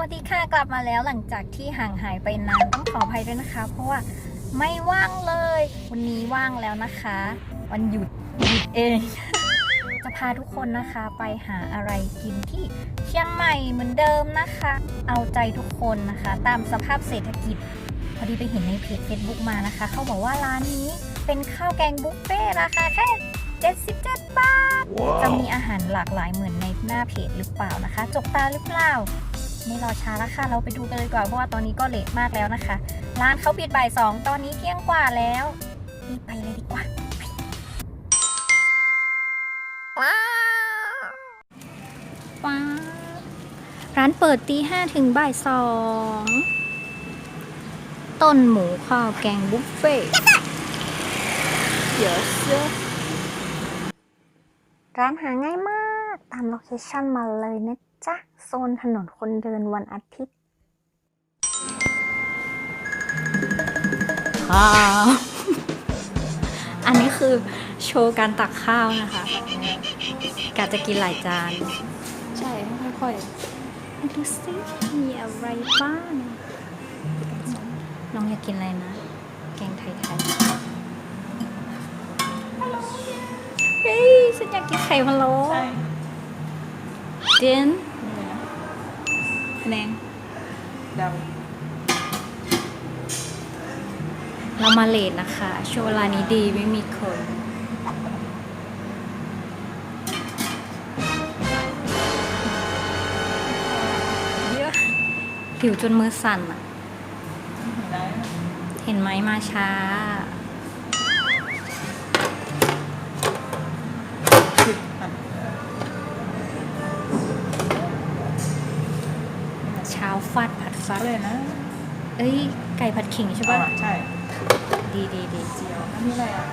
วัสดีค่ะกลับมาแล้วหลังจากที่ห่างหายไปนานต้องขออภัยด้วยนะคะ เพราะว่าไม่ว่างเลย วันนี้ว่างแล้วนะคะ วันหยุดหยุดเอง จะพาทุกคนนะคะไปหาอะไรกินที่เชียงใหม่เหมือนเดิมนะคะ เอาใจทุกคนนะคะ ตามสภาพเศรษฐกิจ พอดีไปเห็นในเพจ Facebook มานะคะ เขาบอกว่าร้านนี้เป็นข้าวแกงบุฟเฟ่ต์ราคาแค่77 บาทจะมีอาหารหลากหลายเหมือนในหน้าเพจหรือเปล่านะคะ จกตาหรือเปล่า ไม่รอช้าแล้วค่ะ เราไปดูกันเลยดีกว่อนเพราะว่าตอนนี้ก็เลทมากแล้วนะคะ ร้านเขาปิดบ่ายสองตอนนี้เที่ยงกว่าแล้วรีบไปเลยดีกว่าไปว้าวว้าวร้านเปิดตีห้าถึงบ่ายสองต้นหมูข้าวแกงบุฟเฟ่เยอะเยอะร้านหาง่ายมาก ตามโลเคชั่นมาเลยนะ จ๊ะ โซนถนนคนเดินวันอาทิตย์ข้าวอันนี้คือโชว์การตักข้าวนะคะกาจะกินหลายจาน ใช่ค่อยๆดูสิมีอะไรบ้างน้องอยากกินอะไรนะ แกงไทยๆเฮ้ยฉันอยากกินไข่พะโล้ใช่เดนคะ แนนดเรามาเลทนะคะ ช่วงเวลานี้ดีไม่มีคนเยอะหิวจนมือสั่นอะำได้เห็นไหมมาช้า ฟาดผัดฟัดเลยนะ เอ้ย ไก่ผัดขิงใช่อะ ใช่ดีดีดีเจียวอันนี้อะไรอะ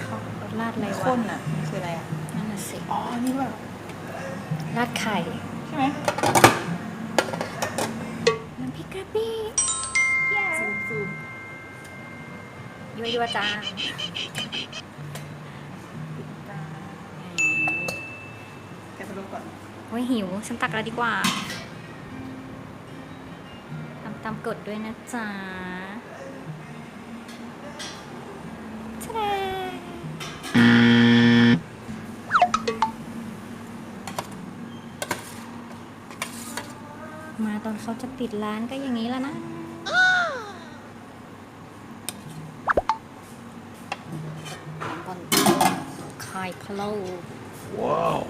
เขาราดอะไรวะข้นอะคืออะไรอะ นั่นน่ะสิ อ๋อ นี่แบบราดไข่ ใช่ไหมน้ำพริกกะปิซูมซูมยั่วยั่วจ้า โอ้ยหิว ฉันตักแล้วดีกว่าทำตามกฎด้วยนะจ๊ะแสดงมาตอนเขาจะปิดร้านก็อย่างนี้แล้วนะบนคายพะโล้ Wow.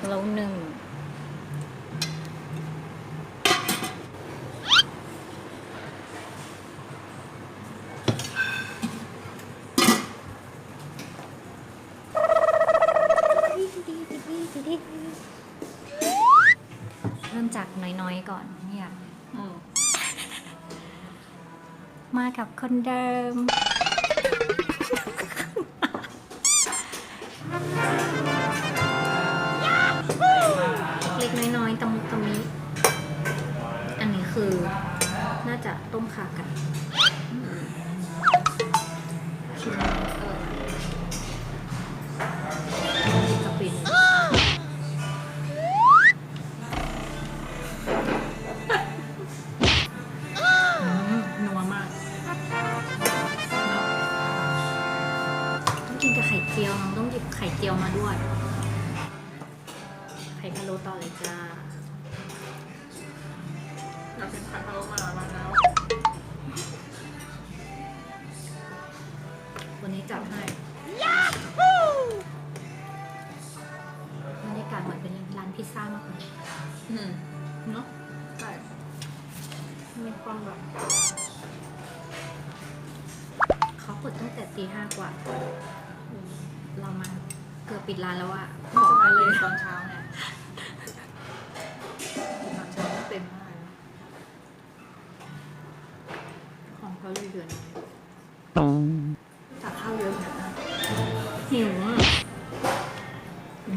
พะโล้หนึ่ง เริ่มจากน้อยๆก่อนเนี่ย อืม มากับคนเดิม เล็กน้อยๆตะมุตะมิ อันนี้คือน่าจะต้มขาไกั ไข่พะโล้ต่อเลยจ้าเราเป็นผัดพะโล้มามาแล้ววันนี้จัดให้บรรยากาศเหมือนเป็นร้านพิซซ่ามากเลยอืมเนาะใช่มีความแบบเขาเปิดตั้งแต่ตีห้ากว่า เรามาเกือบปิดร้านแล้วอะเราจะมาเลยตอนเช้าไงต อนเช้าก็เต็มมากเลยของเขาเลยเดือนตักข้าวเยอะเหมือนกันนะหิวอะ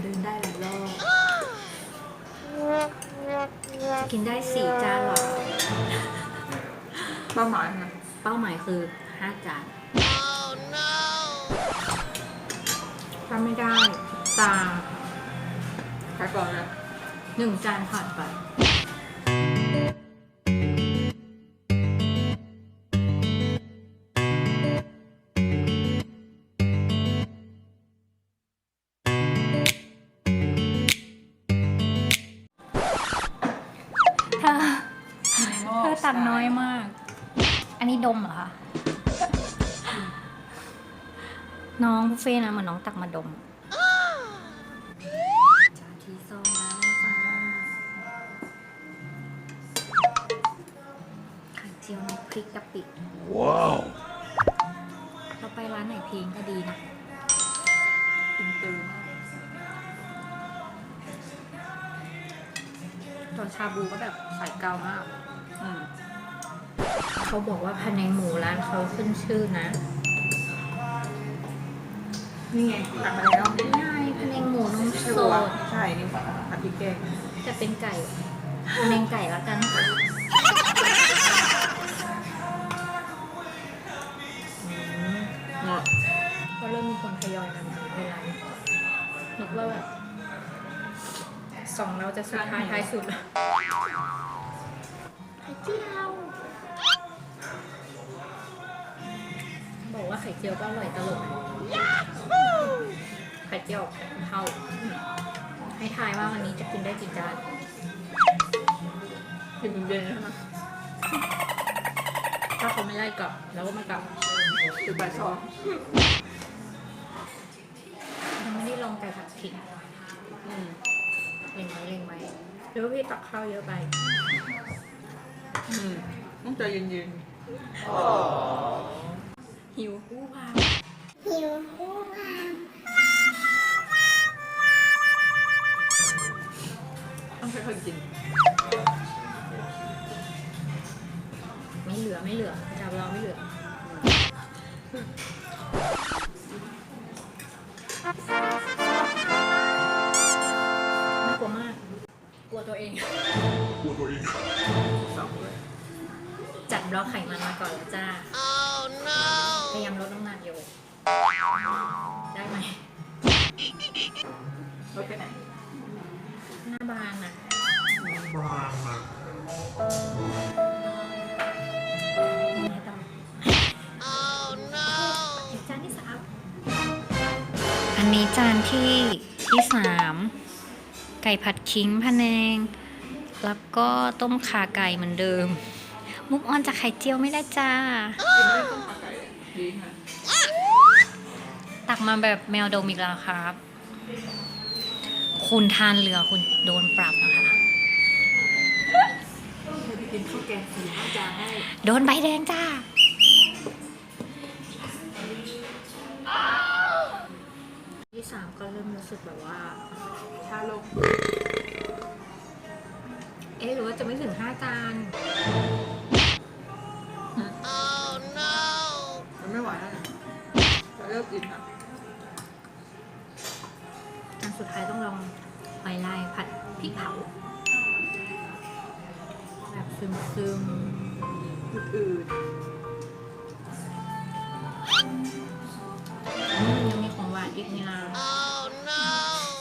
เดินได้หลายรอบกินได้สี่จานหรอเป้าหมายนะเป้าหมายคือห้าจานถ้าไม่ได้ตาใครก่อนนะ หนึ่งจานผ่านไป เธอเธอตักน้อยมาก อันนี้ดมเหรอคะ น้องบุฟเฟ่ต์นะเหมือนน้องตักมาดม ริกกะปิ Wow. เราไปร้านไหนเพลงก็ดีนะอินเตอร์มากตอนชาบูก็แบบใส่เกามาก อืมเขาบอกว่าพะแนงหมูร้านเขาขึ้นชื่อนะ นี่ไงตักมาแล้วง่ายพะแนงหมูนมใช่สปะวะดใช่ นี่ผัดพริกแกงจะเป็นไก่พะแนงไก่ละกัน ว่าแบบสองเราจะสุดท้ายท้ายสุดไข่เจียว บอกว่าไข่เจียวก็อร่อยตลกไข่เจียวเท่าให้ทายว่าวันนี้จะกินได้กี่จานกินเย็นๆใช่ไหมถ้าเขาไม่ไล่กลับเราก็ไม่กลับคือบ่ายสองยัง ลองไก่ผัดขิงอืมเล็งไหมเล็งไหมหรือว่าพี่ตักข้าวเยอะไป อืมต้องใจเย็นหิวผู้พาๆต้องค่อยๆกิน ไม่เหลือไม่เหลือจับเราไม่เหลือ บล็อกไขมันมาก่อนแล้วจ้าพยายามลดน้ำหนักอยู่ ได้ไหมรถไปไหน หน้าบานอะยังไงต่ออีกจานที่สามอันนี้จานที่ที่สามไก่ผัดขิงพะแนง แล้วก็ต้มขาไก่เหมือนเดิม มุกออนจากไข่เจียวไม่ได้จ้ากินไม่ต้องผักไก่อะดีค่ะตักมาแบบแมวดมอีกแล้วครับ คุณทานเหลือคุณโดนปรับนะคะเคยไปกินข้าวแกงสี่ห้าจานได้โดนใบแดงจ้า ที่สามก็เริ่มรู้สึกแบบว่าชาลงเอ๊ะหรือว่าจะไม่ถึงห้าจานมัน จะเลิกกินอะจานสุดท้ายต้องลองหอยลายผัดพริกเผา แบบซึมซึมอืดๆอืมยังมีของหวานอีกนี่นะ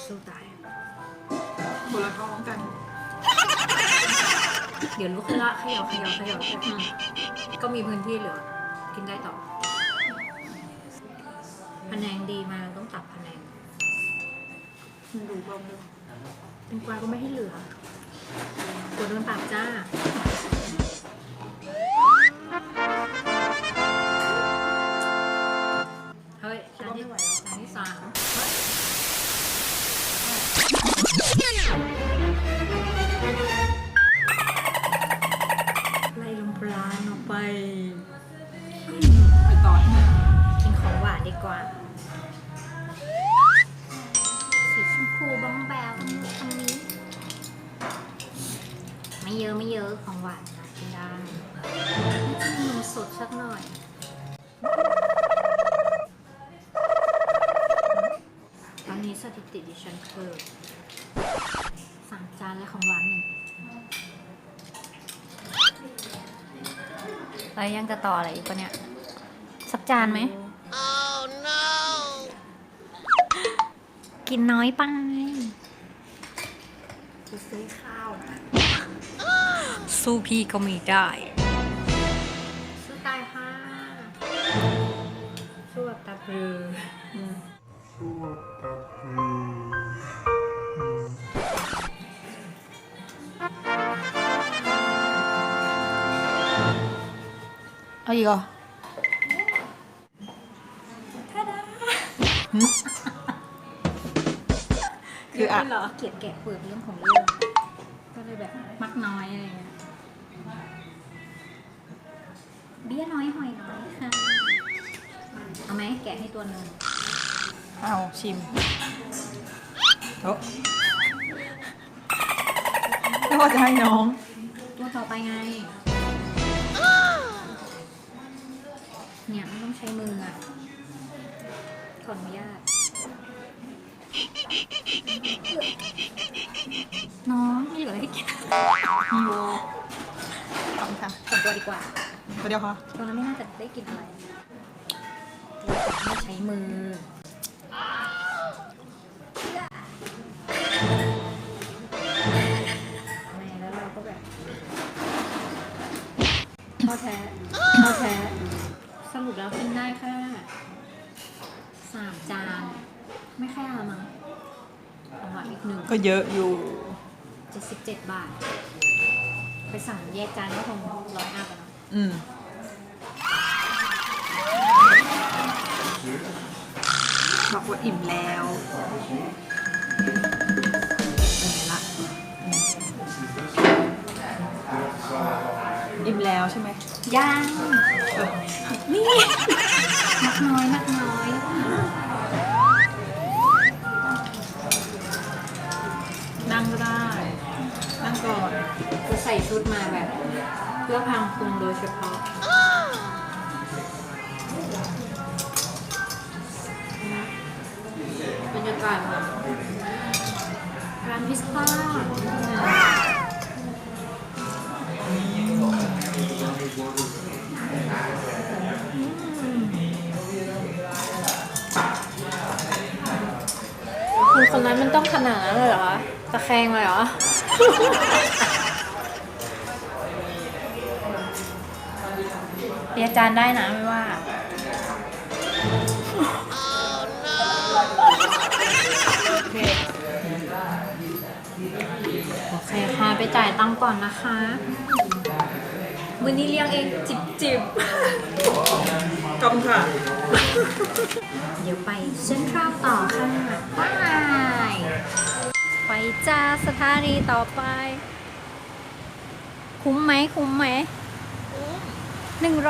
สู้ตายๆคนละท้องกัน เดี๋ยวลุกขึ้นละเขย่าเขย่าเขย่าอืมก็มีพื้นที่เหลือ กินได้ต่อ พะแนงดีมาต้องตักพะแนงมันดูบ้างด้วยเป็นกวาก็ไม่ให้เหลือตัวโดนปรับจ้า สีชมพูบ้องแบวตรงนี้ตรงนี้ ไม่เยอะไม่เยอะของหวานนะกินได้น่าจะมีนมสดสักหน่อยตอนนี้สถิติดิฉันคือสามจานและของหวานหนึ่งแล้วยังจะต่ออะไรอีกปะเนี่ย สักจานไหม กินน้อยไปจะซื้อข้าวนะสู้พี่ก็ไม่ได้ซื้อตายค่ะสู้แบบตาปลืออืมเอาอีกเหรอ คืออะเหรอเกลียดแกะเปลือกเรื่องของเรื่อง ก็เลยแบบมักน้อยอะไรเงี้ยเบี้ยน้อยหอยน้อยค่ะ เอาไหมแกะให้ตัวหนึ่งเอาชิมโอ้ไม่ว่าจะให้น้อง ตัวต่อไปไง เนี่ยไม่ต้องใช้มืออะขออนุญาต น้องไม่เหลืออะไรให้กินมีโวขอบคุณค่ะส่งตัวดีกว่าตัวเดียวค่ะตรงนั้นไม่น่าจะได้กินอะไรไม่ใช้มือ แล้วเราก็แบบท้อแท้ท้อแท้สรุปแล้วกินได้แค่สามจาน ไม่แค่ละมั้งเอามาอีก หนึ่งก็เยอะอยู่ เจ็ดสิบเจ็ดบาท ไปสั่งแยกจานก็คงร้อยอัพอะเนาะอืมบอกว่าอิ่มแล้วเป็นไงละอืมอิ่มแล้วใช่ไหมย่างเออ นี่นักน้อยนักน้อย จะใส่ชุดมาแบบเพื่อพังคุงโดยเฉพาะบรรยากาศแบบร้านพิซซ่าคุณคนนั้นมันต้องขนาดนั้นเลยเหรอคะตะแคงเลยเหรอ เรียนจานได้นะไม่ว่าโอเคโอเคค่ะ ไปจ่ายตังค์ก่อนนะคะ วันนี้เลี้ยงเองจิบจิบขอบคุณค่ะ เดี๋ยวไปเซ็นทรัลต่อค่ะบายไปจ้าสถานีต่อไป คุ้มไหมคุ้มไหมหนึ่งร้อ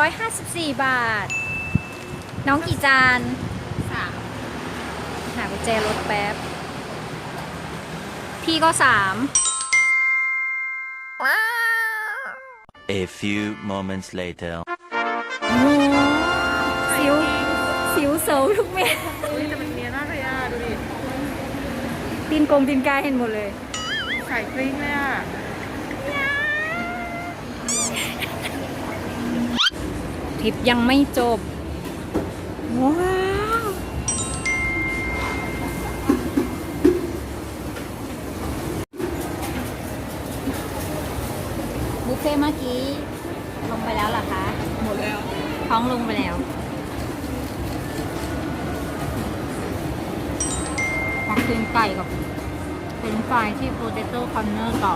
ยห้าสิบสี่บาท น้องกี่จานสามหากุญแจรถแป๊บ พี่ก็สาม A few moments later. โอ้โหสิวสิวเสาทุกเม็ดอุ้ยแต่มันเนียนมากเลยอะ ดูดิตีนกงตีนกายเห็นหมดเลยไข่กริ้งเลยอะ ทริปยังไม่จบ ว้าวบุฟเฟ่ต์เมื่อกี้ลงไปแล้วเหรอคะ หมดแล้ว ท้องลงไปแล้วมาคืนไก่กับเป็นไฟรายที่ Potato Corner ต่อ